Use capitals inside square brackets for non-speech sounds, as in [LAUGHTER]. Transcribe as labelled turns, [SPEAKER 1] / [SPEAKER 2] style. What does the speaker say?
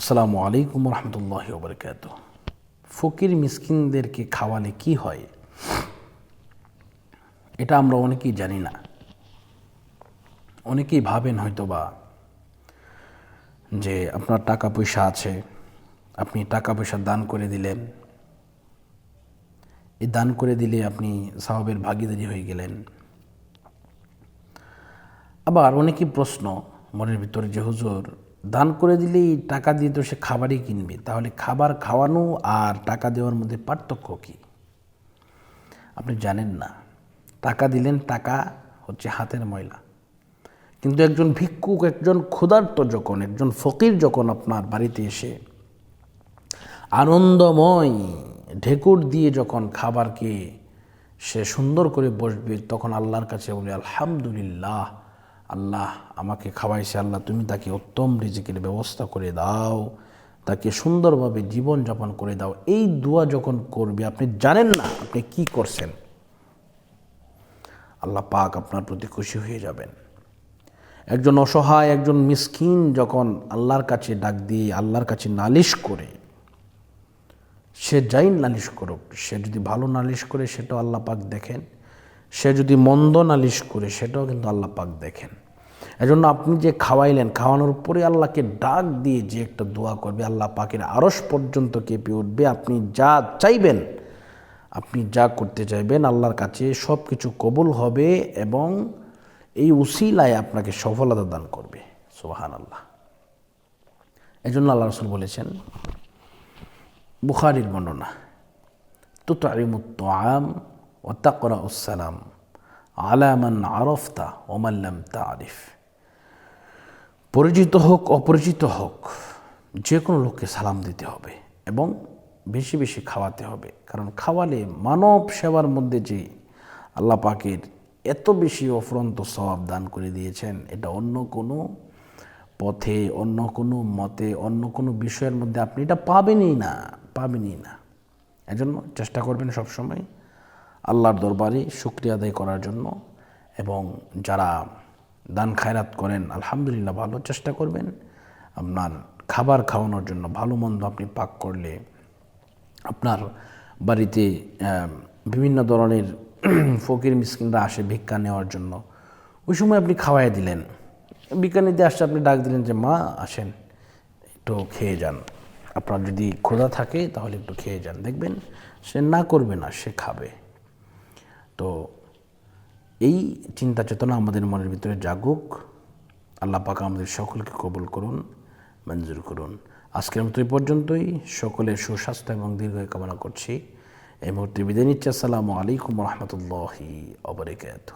[SPEAKER 1] আসসালামু আলাইকুম রহমতুল্লাহ বরকাত ফকির মিসকিনদেরকে খাওয়ালে কি হয়? এটা আমরা অনেকেই জানি না। অনেকেই ভাবেন হয়তো বা যে আপনার টাকা পয়সা আছে, আপনি টাকা পয়সা দান করে দিলেন। এই দান করে দিলে আপনি সাহাবের ভাগিদারি হয়ে গেলেন। আবার অনেকই প্রশ্ন, মনের ভিতরে যে, হুজুর দান করে দিলেই টাকা দিয়ে তো সে খাবারই কিনবে। তাহলে খাবার খাওয়ানো আর টাকা দেওয়ার মধ্যে পার্থক্য কী? আপনি জানেন না। টাকা দিলেন, টাকা হচ্ছে হাতের ময়লা। কিন্তু একজন ভিক্ষুক, একজন ক্ষুধার্ত যখন, একজন ফকির যখন আপনার বাড়িতে এসে আনন্দময় ঢেকুর দিয়ে যখন খাবারকে সে সুন্দর করে বসবে, তখন আল্লাহর কাছে বলে, আলহামদুলিল্লাহ। আল্লাহ আমাকে খাওয়াইছে, আল্লাহ তুমি তাকে উত্তম রিজিকের ব্যবস্থা করে দাও, তাকে সুন্দরভাবে জীবনযাপন করে দাও। এই দোয়া যখন করবে, আপনি জানেন না আপনি কি করছেন। আল্লাহ পাক আপনার প্রতি খুশি হয়ে যাবেন। একজন অসহায়, একজন মিসকিন যখন আল্লাহর কাছে ডাক দিয়ে, আল্লাহর কাছে নালিশ করে, সে যাই নালিশ করুক, সে যদি ভালো নালিশ করে, সেটাও আল্লাহ পাক দেখেন। সে যদি মন্দ নালিশ করে, সেটাও কিন্তু আল্লাহ পাক দেখেন। এজন্য আপনি যে খাওয়াইলেন, খাওয়ানোর পরে আল্লাহকে ডাক দিয়ে যে একটা দোয়া করবে, আল্লাহ পাকের আরস পর্যন্ত কেঁপে উঠবে। আপনি যা চাইবেন, আপনি যা করতে চাইবেন, আল্লাহর কাছে সব কিছু কবুল হবে এবং এই উসিলায় আপনাকে সফলতা দান করবে। সোহান আল্লাহ এই জন্য আল্লাহ রসুল বলেছেন, বুখারির বর্ণনা তুতারিমুত্ত আম ও তাকরা উসালাম আলামান আরফতা ওমাল্লাম তা আরিফ পরিচিত হোক, অপরিচিত হোক যে কোনো লোককে সালাম দিতে হবে এবং বেশি বেশি খাওয়াতে হবে। কারণ খাওয়ালে মানব সেবার মধ্যে যে আল্লাহ পাকের এত বেশি অফরন্ত স্বভাব দান করে দিয়েছেন, এটা অন্য কোনো পথে, অন্য কোনো মতে, অন্য কোনো বিষয়ের মধ্যে আপনি এটা পাবেনই না পাবেনই না। এজন্য চেষ্টা করবেন সবসময় আল্লাহর দরবারে শুক্রিয়া আদায় করার জন্য এবং যারা দান খায়রাত করেন, আলহামদুলিল্লাহ ভালো চেষ্টা করবেন। আপনার খাবার খাওয়ানোর জন্য ভালো মন্দ আপনি পাক করলে আপনার বাড়িতে বিভিন্ন ধরনের [CLEARS THROAT] ফকির মিসকিনরা আসে ভিক্ষা নেওয়ার জন্য। ওই সময় আপনি খাওয়াই দিলেন। নিতে আসছে আপনি ডাক দিলেন যে, মা, আসেন, একটু খেয়ে যান। আপনার যদি ক্ষুধা থাকে তাহলে একটু খেয়ে যান। দেখবেন সে না করবে না, সে খাবে। এই চিন্তা চেতনা আমাদের মনের ভিতরে জাগুক। আল্লাহ পাকা আমাদের সকলকে কবুল করুন, মঞ্জুর করুন। আজকের মতো এই পর্যন্তই। সকলের সুস্বাস্থ্য এবং দীর্ঘ কামনা করছি। এই মুহূর্তে বিদায় নিচ্ছি। আসসালামু আলাইকুম রহমতুল্লাহি অবরিকাত